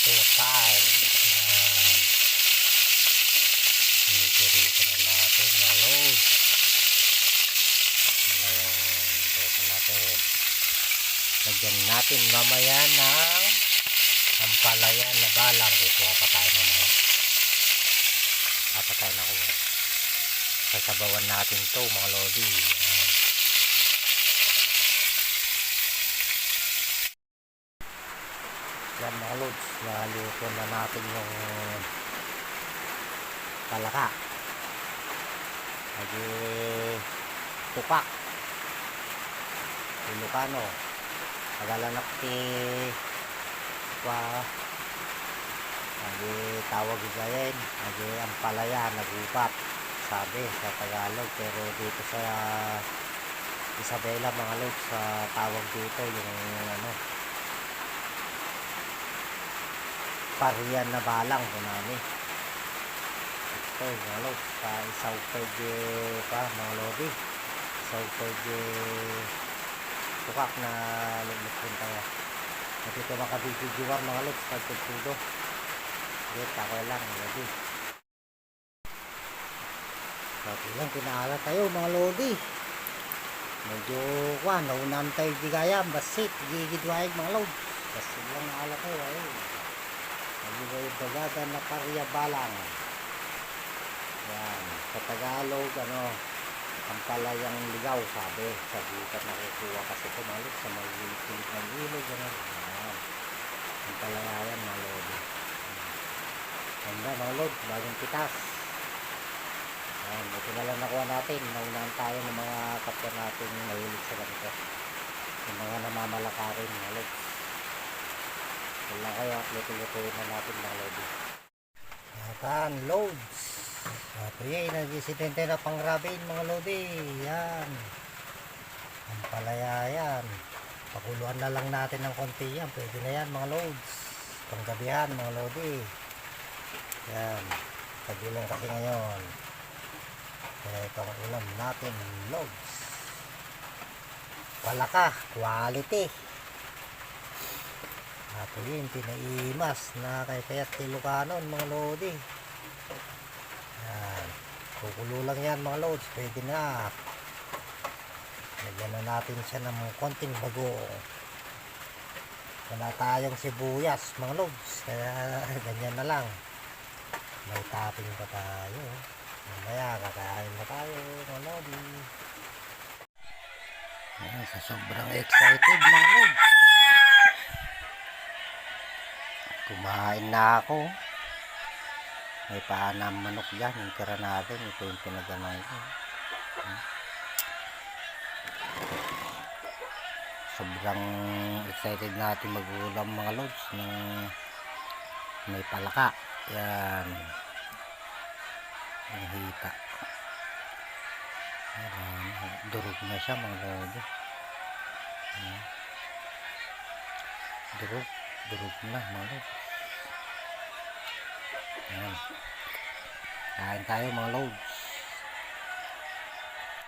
Tupain. Ayan. Inipirito na natin na load. Ayan. Dito natin. Lagyan natin mamaya ng ampalayan na balang. Kukuha pa tayo mamaya. Papatay na ko. Sasabawan natin to mga lodi. Ayan. Yan mga lods, naluto na natin yung palaka. Lagi tupak. Ilocano. Pagalanak ti pa lagi tawag gayen. Lagi ang palaya, nagupap. Sabi sa Tagalog. Pero dito sa Isabela mga lods, sa tawag dito yung ano, parian na balang ko nami. Ito, mga lods, sa isaw pwede pa, mga lodi. Isaw pwede tukak na lumutun tayo. At ito makabibigyan mga lods, pagkutudo. Okay, tako lang, mga lodi. So, yan, pinaala tayo, mga lodi. Medyo, kwan, naunan tayo di gaya, basit, gigidwaig, mga lods. Basit lang ala tayo, ayun. Nagigay bagada na parya balang. Yan. Sa Tagalog, ano, ang palayang ligaw, sabi. Sa bukat na kukuha kasi kumalik sa may pilit ng ilog. Ano. Yan. Ang palaya yan, mga lodi. Ganda, mga lod. Bagong pitas. Yan. Ito na lang nakuha natin. Naunahan tayo ng mga kapwa natin mahilig sa ganito. Yung mga namamalaka rin, mga lod. Wala kaya, luto-lutuin na natin mga lodi. Yan, loads. At yan, nag-isidente na pang rabin mga lodi. Yan. Ang palaya yan. Pakuluan na lang natin ng konti yan. Pwede na yan mga loads. Panggabihan mga lodi. Yan. Tagulong kasi ngayon. Kaya ito ang ulam natin, loads. Palaka, quality. At yun, pinaimas na kay kayat tilukanon mga lodi. Yan. Kukulo lang yan mga loads. Pwede na. Lagyan na natin siya ng konting bagoong. Wala tayong sibuyas mga loads. Kaya ganyan na lang. May topping pa tayo. Mamaya kakain na tayo mga lodi. Sa sobrang excited mga loads. Kumain na ako. May paanam manok dyan. Yung tira natin. Ito yung pinagaman ko. Hmm. Sobrang excited natin mag-ulam mga lods ng may palaka. Yan. Ang hita. Ayan. Durog na siya mga lods. Hmm. Durog. Durog na mga lods. Ayan. Kain tayo mga.